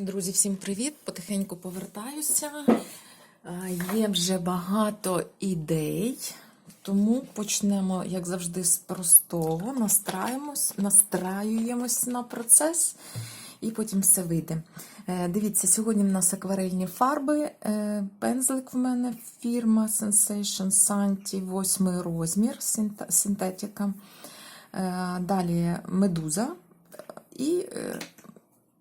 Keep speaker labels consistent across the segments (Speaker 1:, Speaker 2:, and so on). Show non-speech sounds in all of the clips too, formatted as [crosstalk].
Speaker 1: Друзі, всім привіт! Потихеньку повертаюся. Е, Є вже багато ідей, тому почнемо, як завжди, з простого. Настраємось, настраюємось на процес і потім все вийде. Е, Дивіться, сьогодні в нас акварельні фарби. Е, Пензлик в мене фірма Sensation Santi, 8 розмір, синтетика. Далі медуза. І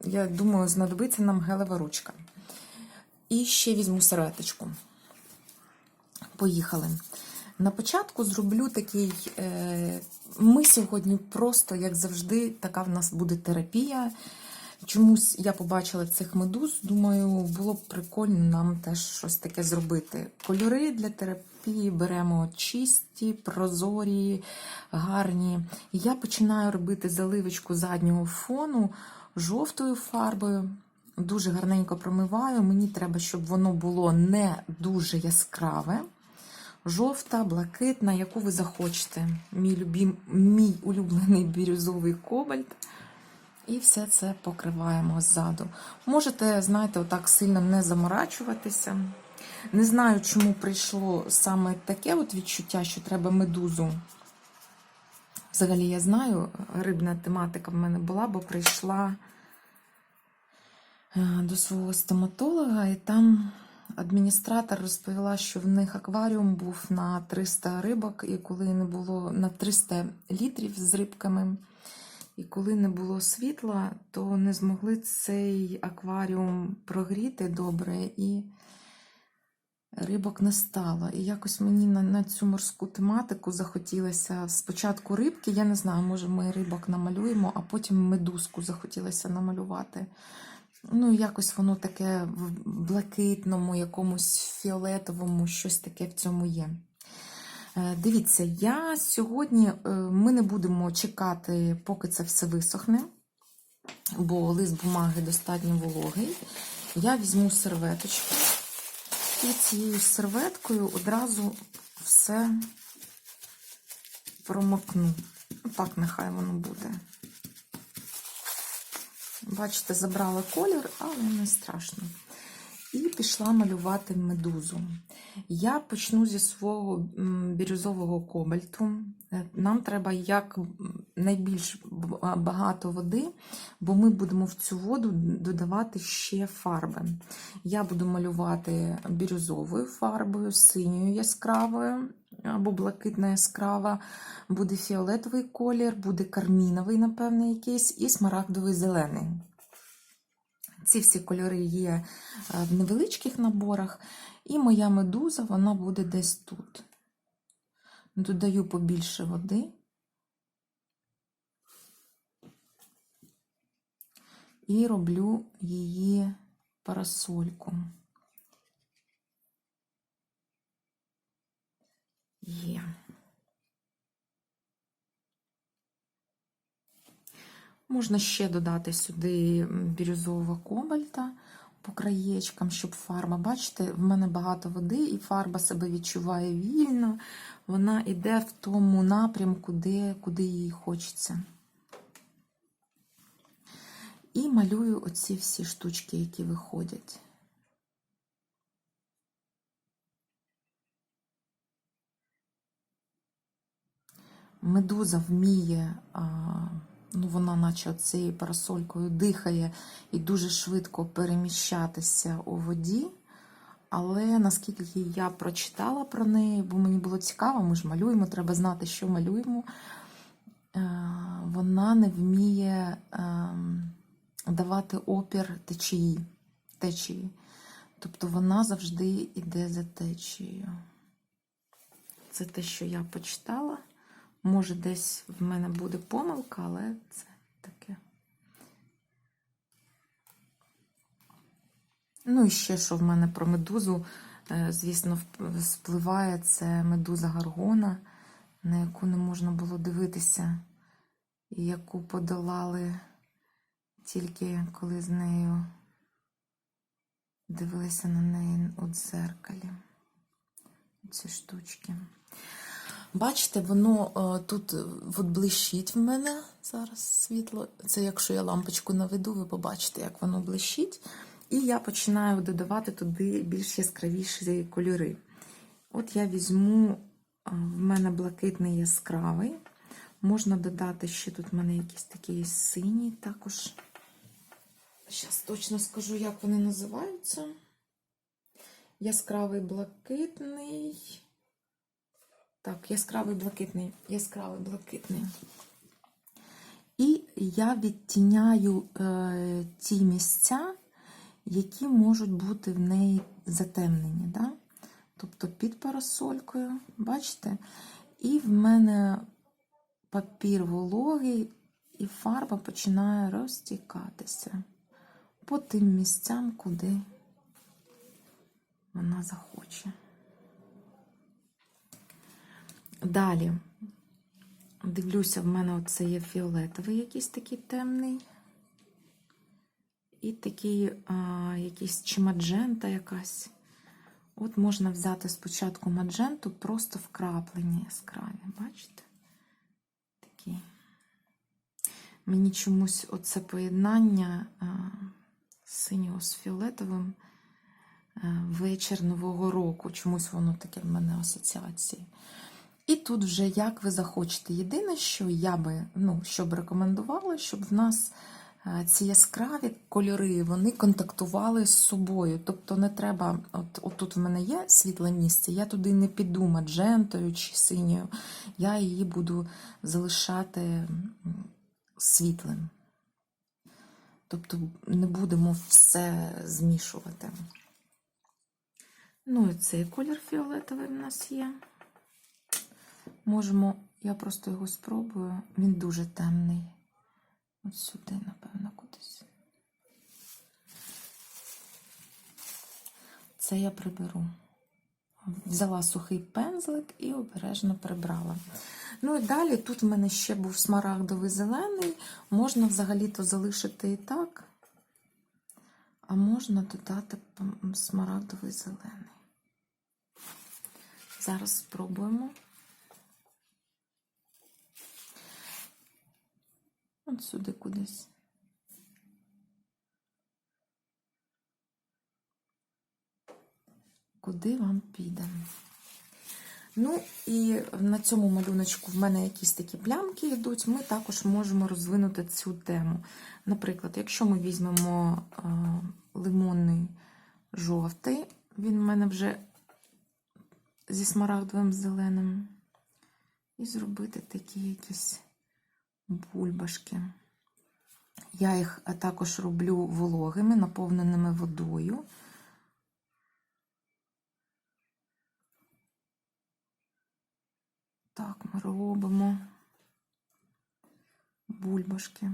Speaker 1: я думаю, знадобиться нам гелева ручка. І ще візьму серветочку. Поїхали. На початку зроблю такий. Е, ми сьогодні просто, як завжди, така в нас буде терапія. Чомусь я побачила цих медуз. Думаю, було б прикольно нам теж щось таке зробити. Кольори для терапії беремо чисті, прозорі, гарні. Я починаю робити заливочку заднього фону жовтою фарбою. Дуже гарненько промиваю. Мені треба, щоб воно було не дуже яскраве. Жовта, блакитна, яку ви захочете. Мій, любім, мій улюблений бірюзовий кобальт. І все це покриваємо ззаду. Можете, знаєте, отак сильно не заморачуватися. Не знаю, чому прийшло саме таке от відчуття, що треба медузу. Взагалі, я знаю, рибна тематика в мене була, бо прийшла е, до свого стоматолога, і там адміністратор розповіла, що в них акваріум був на 300 рибок, і коли не було на 300 літрів з рибками. І коли не було світла, то не змогли цей акваріум прогріти добре, і рибок не стало. І якось мені на, на цю морську тематику захотілося спочатку рибки, я не знаю, може ми рибок намалюємо, а потім медузку захотілося намалювати. Ну, якось воно таке в блакитному, якомусь фіолетовому, щось таке в цьому є. Е, Дивіться, я сьогодні е, ми не будемо чекати, поки це все висохне, бо лист бумаги достатньо вологий. Я візьму серветочку і цією серветкою одразу все промокну. Так, нехай воно буде. Бачите, забрала колір, але не страшно. І пішла малювати медузу. Я почну зі свого бірюзового кобальту. Е, Нам треба як найбільш багато води, бо ми будемо в цю воду додавати ще фарби. Я буду малювати бірюзовою фарбою, синьою яскравою або блакитна яскрава, буде фіолетовий колір, буде карміновий, напевне, якийсь, і смарагдовий зелений. Ці всі кольори є е, в невеличких наборах. І моя медуза, вона буде десь тут. Додаю побільше води. І роблю її парасольку. Є. Можна ще додати сюди бірюзового кобальта по краєчкам, щоб фарба. Бачите, в мене багато води, і фарба себе відчуває вільно. Вона йде в тому напрямку, де, куди їй хочеться. І малюю оці всі штучки, які виходять. Медуза вміє. А, ну, вона, наче цією парасолькою, дихає і дуже швидко переміщатися у воді. Але наскільки я прочитала про неї, бо мені було цікаво, ми ж малюємо, треба знати, що малюємо. Е, Вона не вміє ем, давати опір течії. течії. Тобто вона завжди йде за течією. Це те, що я почитала. Може, десь в мене буде помилка, але це таке. Ну і ще, що в мене про медузу, е, звісно, вп- спливає, це медуза Гаргона, на яку не можна було дивитися, і яку подолали тільки коли з нею дивилися на неї у дзеркалі. Ці штучки. Бачите, воно е, тут е, от блищить в мене зараз світло. Це якщо я лампочку наведу, ви побачите, як воно блищить. І я починаю додавати туди більш яскравіші кольори. От я візьму, е, в мене блакитний яскравий. Можна додати ще тут в мене якийсь такий синій також. Зараз точно скажу, як вони називаються. Яскравий блакитний. Так, яскравий блакитний, яскравий блакитний. І я відтіняю е, ті місця, які можуть бути в неї затемнені. Да? Тобто під парасолькою, бачите? І в мене папір вологий, і фарба починає розтікатися по тим місцям, куди вона захоче. Далі, дивлюся, в мене оце є фіолетовий якийсь такий темний. І такий а, якийсь чи маджента якась. От можна взяти спочатку мадженту, просто вкраплення яскраві, бачите? Такі. Мені чомусь оце поєднання а, синього з фіолетовим а, вечір Нового року. Чомусь воно таке в мене асоціації. І тут вже як ви захочете. Єдине, що я би ну, що рекомендувала, щоб в нас е, ці яскраві кольори вони контактували з собою. Тобто не треба, от, от тут в мене є світле місце, я туди не піду маджентою чи синьою, я її буду залишати світлим. Тобто не будемо все змішувати. Ну і цей колір фіолетовий в нас є. Можемо, я просто його спробую. Він дуже темний. От сюди, напевно, кудись. Це я приберу. Взяла сухий пензлик і обережно прибрала. Ну і далі тут в мене ще був смарагдовий зелений. Можна взагалі-то залишити і так, а можна додати смарагдовий зелений. Зараз спробуємо. От сюди кудись. Куди вам піде? Ну, і на цьому малюночку в мене якісь такі плямки йдуть, ми також можемо розвинути цю тему. Наприклад, якщо ми візьмемо е, лимонний жовтий, він в мене вже зі смарагдовим зеленим, і зробити такі якісь бульбашки. Я їх також роблю вологими, наповненими водою. Так, ми робимо бульбашки.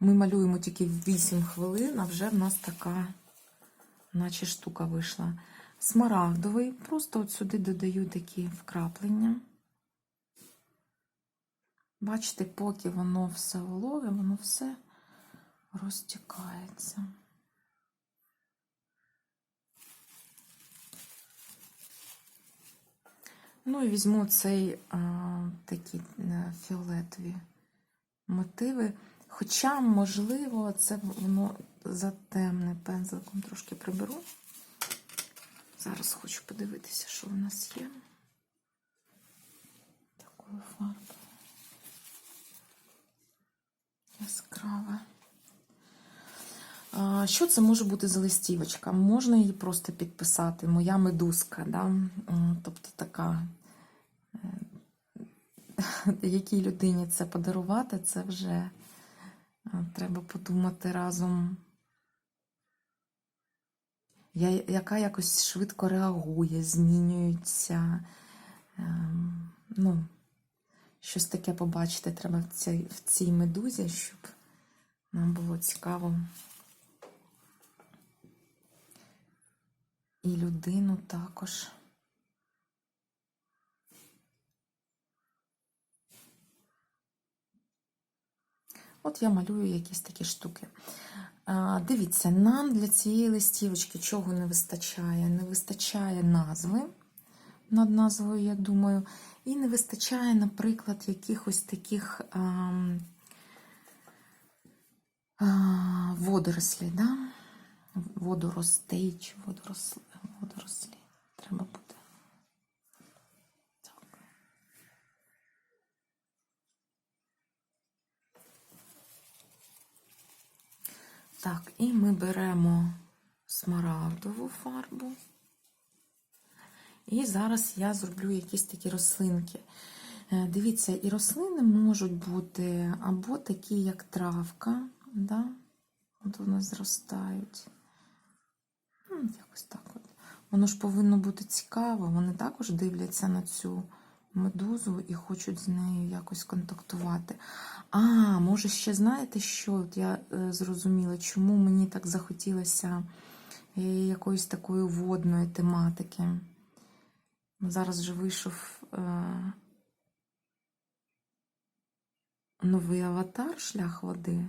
Speaker 1: Ми малюємо тільки 8 хвилин, а вже в нас така, наче штука вийшла смарагдовий, просто от сюди додаю такі вкраплення. Бачите, поки воно все вологе, воно все розтікається. Ну і візьму цей а, такі а, фіолетові мотиви. Хоча, можливо, це воно затемне пензликом трошки приберу. Зараз хочу подивитися, що в нас є. Такою фарбою. Яскрава. Що це може бути за листівочка? Можна її просто підписати. Моя медузка, да? тобто така, е, [laughs] якій людині це подарувати, це вже е, треба подумати разом яка якось швидко реагує, змінюється. Ем, ну, щось таке побачити треба в цій, в цій медузі, щоб нам було цікаво. І людину також. От я малюю якісь такі штуки. А, Дивіться, нам для цієї листівочки чого не вистачає? Не вистачає назви над назвою, я думаю, і не вистачає, наприклад, якихось таких ам, а, водорослі, да? водоростей чи водоросли, водорослі. Треба Так, і ми беремо смарагдову фарбу. І зараз я зроблю якісь такі рослинки. Е, Дивіться, і рослини можуть бути або такі, як травка, да? от вони зростають. Якось так от. Воно ж повинно бути цікаво. Вони також дивляться на цю медузу і хочуть з нею якось контактувати. А, може, ще знаєте, що От я е, зрозуміла, чому мені так захотілося е, якоїсь такої водної тематики. Зараз вже вийшов е, новий аватар шлях води,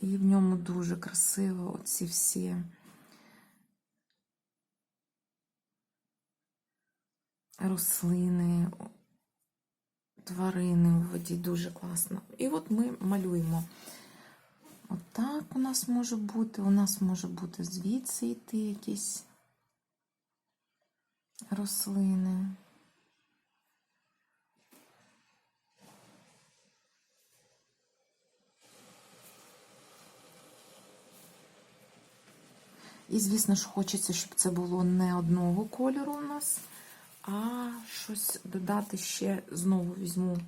Speaker 1: і в ньому дуже красиво оці всі. Рослини, тварини у воді дуже класно. І от ми малюємо. Отак у нас може бути. У нас може бути звідси йти якісь рослини. І, звісно ж, хочеться, щоб це було не одного кольору у нас, а щось додати ще знову візьму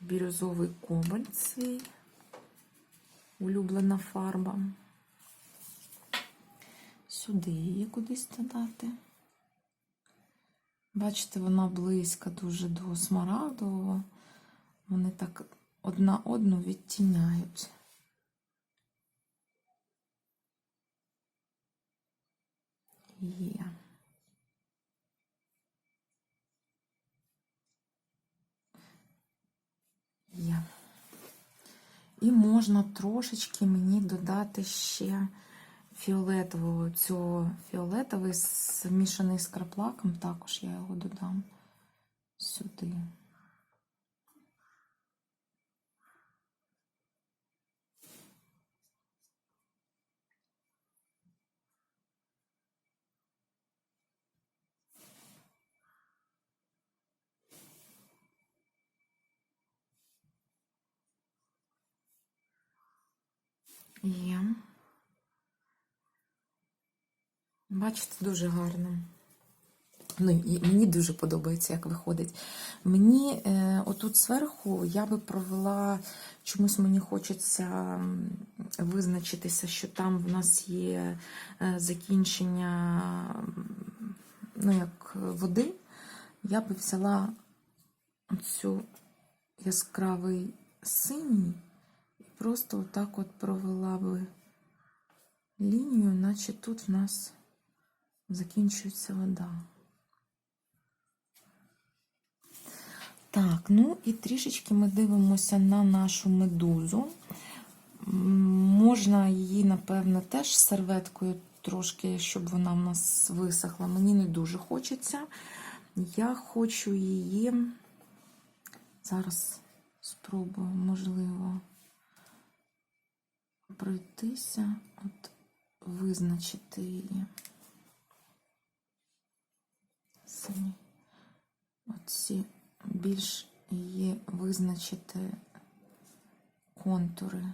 Speaker 1: бірюзовий кобальт свій, улюблена фарба. Сюди її кудись додати. Бачите, вона близька дуже до смарагдового. Вони так одна одну відтіняють. Є. Є. І можна трошечки мені додати ще фіолетового цього фіолетовий змішаний з краплаком, також я його додам сюди. Є. Бачите, дуже гарно. Ну, мені дуже подобається, як виходить. Мені е, отут зверху я би провела, чомусь мені хочеться визначитися, що там в нас є е, закінчення ну, як води. Я би взяла цю яскравий синій просто отак от провела би лінію, наче тут в нас закінчується вода. Так, ну і трішечки ми дивимося на нашу медузу. Можна її, напевно, теж серветкою трошки, щоб вона в нас висохла. Мені не дуже хочеться. Я хочу її. Зараз спробую, можливо, пройтися, от визначити її. Самі оці більш її визначити контури.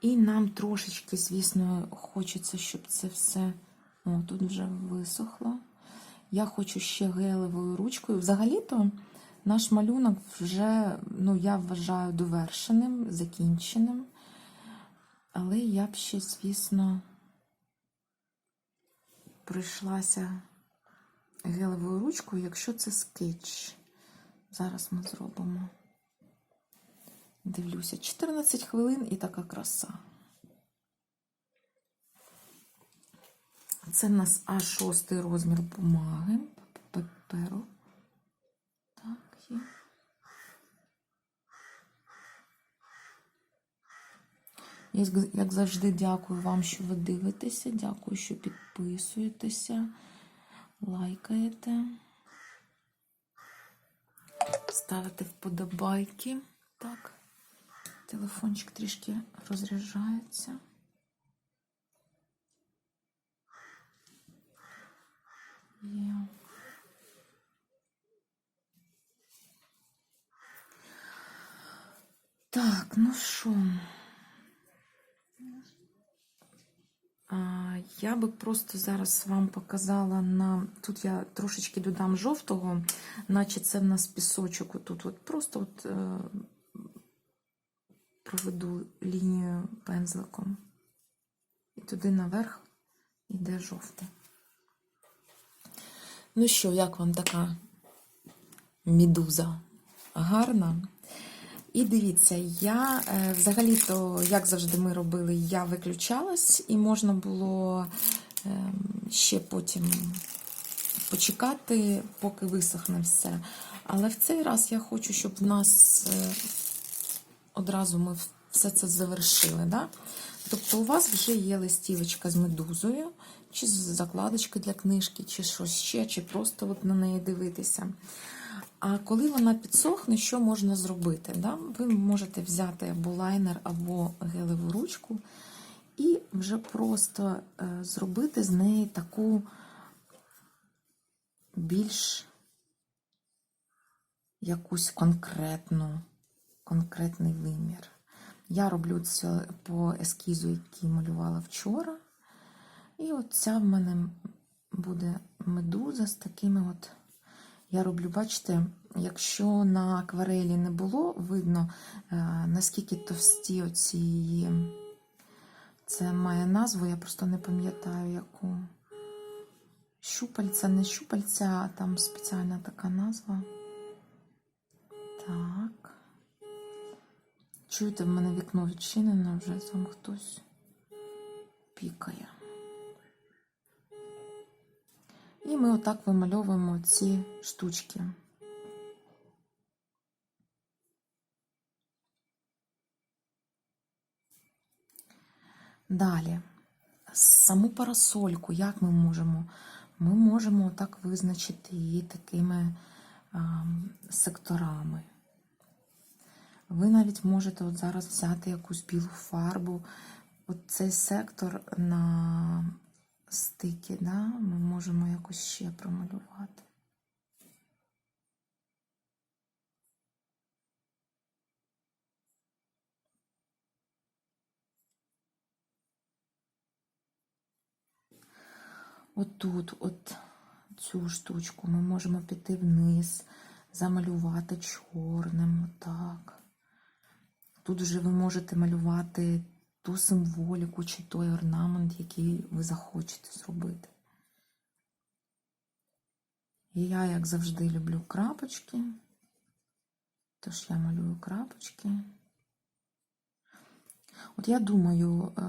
Speaker 1: І нам трошечки, звісно, хочеться, щоб це все о, тут вже висохло. Я хочу ще гелевою ручкою. Взагалі-то наш малюнок вже, ну, я вважаю, довершеним, закінченим. Але я б ще, звісно, прийшлася гелевою ручкою, якщо це скетч. Зараз ми зробимо. Дивлюся, 14 хвилин і така краса. Це в нас А6 розмір бумаги, паперу. Так, є. Як завжди, дякую вам, що ви дивитеся. Дякую, що підписуєтеся, лайкаєте, ставите вподобайки. Так, телефончик трішки розряджається. Так, ну що? Я би просто зараз вам показала на. Тут я трошечки додам жовтого, наче це в нас пісочок. Тут от просто от е, проведу лінію пензликом. І туди наверх йде жовтий. Ну що, як вам така мідуза гарна? І дивіться, я е, взагалі-то, як завжди ми робили, я виключалась, і можна було е, ще потім почекати, поки висохне все. Але в цей раз я хочу, щоб в нас е, одразу ми все це завершили. Да? Тобто у вас вже є листівочка з медузою, чи закладочка для книжки, чи щось ще, чи просто от на неї дивитися. А коли вона підсохне, що можна зробити? Да? Ви можете взяти або лайнер, або гелеву ручку, і вже просто е, зробити з неї таку більш якусь конкретну, конкретний вимір. Я роблю це по ескізу, який малювала вчора. І от ця в мене буде медуза з такими от. Я роблю, бачите, якщо на акварелі не було видно, е, наскільки товсті оці її. Це має назву, я просто не пам'ятаю, яку. Щупальця, не щупальця, а там спеціальна така назва. Так. Чуєте, в мене вікно відчинене, вже там хтось пікає. І ми отак вимальовуємо ці штучки. Далі, саму парасольку, як ми можемо? Ми можемо так визначити її такими а, секторами. Ви навіть можете от зараз взяти якусь білу фарбу. От цей сектор на стики, да, ми можемо якось ще промалювати. Отут, от цю штучку ми можемо піти вниз, замалювати чорним, отак. Тут вже ви можете малювати ту символіку чи той орнамент, який ви захочете зробити. І я, як завжди, люблю крапочки, тож я малюю крапочки. От я думаю, е,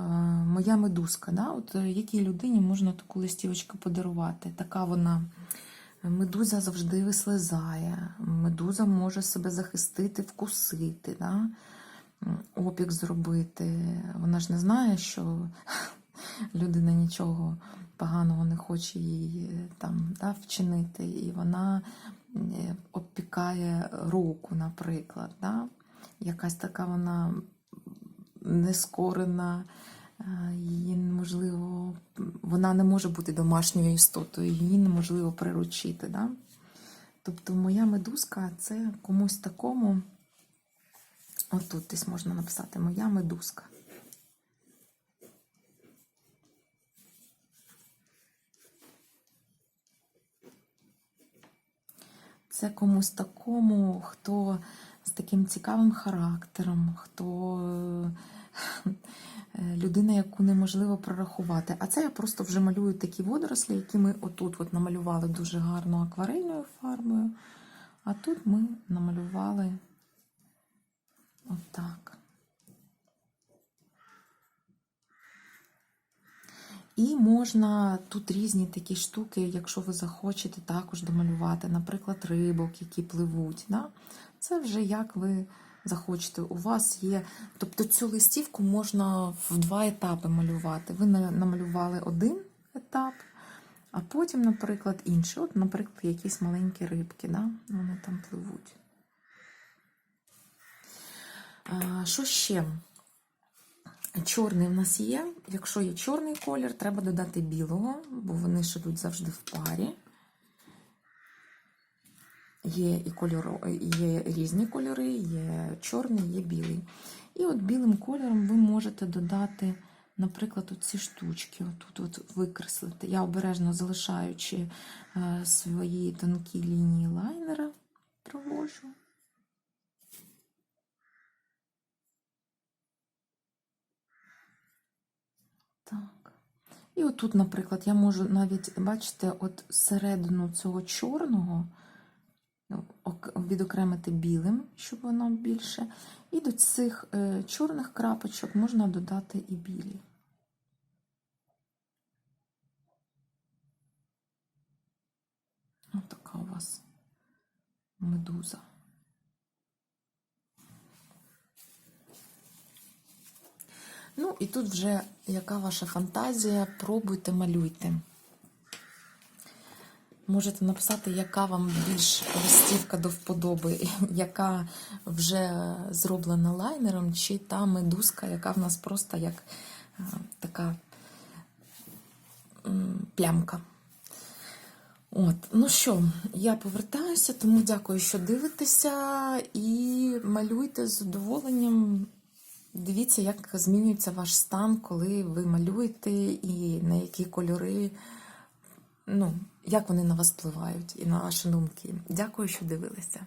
Speaker 1: моя медузка, да? от е, якій людині можна таку листівочку подарувати? Така вона медуза завжди вислизає, медуза може себе захистити, вкусити. Да? Опік зробити. Вона ж не знає, що [laughs] людина нічого поганого не хоче їй е, там да, вчинити, і вона е, обпікає руку, наприклад. Да? Якась така вона нескорена, е, її неможливо, вона не може бути домашньою істотою, її неможливо приручити. Да? Тобто моя медузка це комусь такому. Отут десь можна написати Моя медузка. Це комусь такому, хто з таким цікавим характером, хто е, людина, яку неможливо прорахувати. А це я просто вже малюю такі водорослі, які ми отут от намалювали дуже гарно акварельною фарбою. А тут ми намалювали. Отак. І можна тут різні такі штуки, якщо ви захочете також домалювати, наприклад, рибок, які пливуть. Да? Це вже як ви захочете. У вас є. Тобто цю листівку можна в два етапи малювати. Ви намалювали один етап, а потім, наприклад, інший. От, наприклад, якісь маленькі рибки, да? вони там пливуть. Що ще? Чорний в нас є. Якщо є чорний колір, треба додати білого, бо вони ж ідуть завжди в парі. Є і кольоро, є різні кольори, є чорний, є білий. І от білим кольором ви можете додати, наприклад, оці штучки. Отут от викреслити. Я обережно залишаючи е, свої тонкі лінії лайнера, провожу. Так. І отут, наприклад, я можу навіть, бачите, от середину цього чорного ну, відокремити білим, щоб воно більше. І до цих е, чорних крапочок можна додати і білі. Ось така у вас медуза. Ну, і тут вже яка ваша фантазія, пробуйте, малюйте. Можете написати, яка вам більш листівка до вподоби, [laughs] яка вже зроблена лайнером, чи та медузка, яка в нас просто як е, така плямка. От, ну що, я повертаюся, тому дякую, що дивитеся, і малюйте з задоволенням. Дивіться, як змінюється ваш стан, коли ви малюєте, і на які кольори, ну, як вони на вас впливають і на ваші думки. Дякую, що дивилися.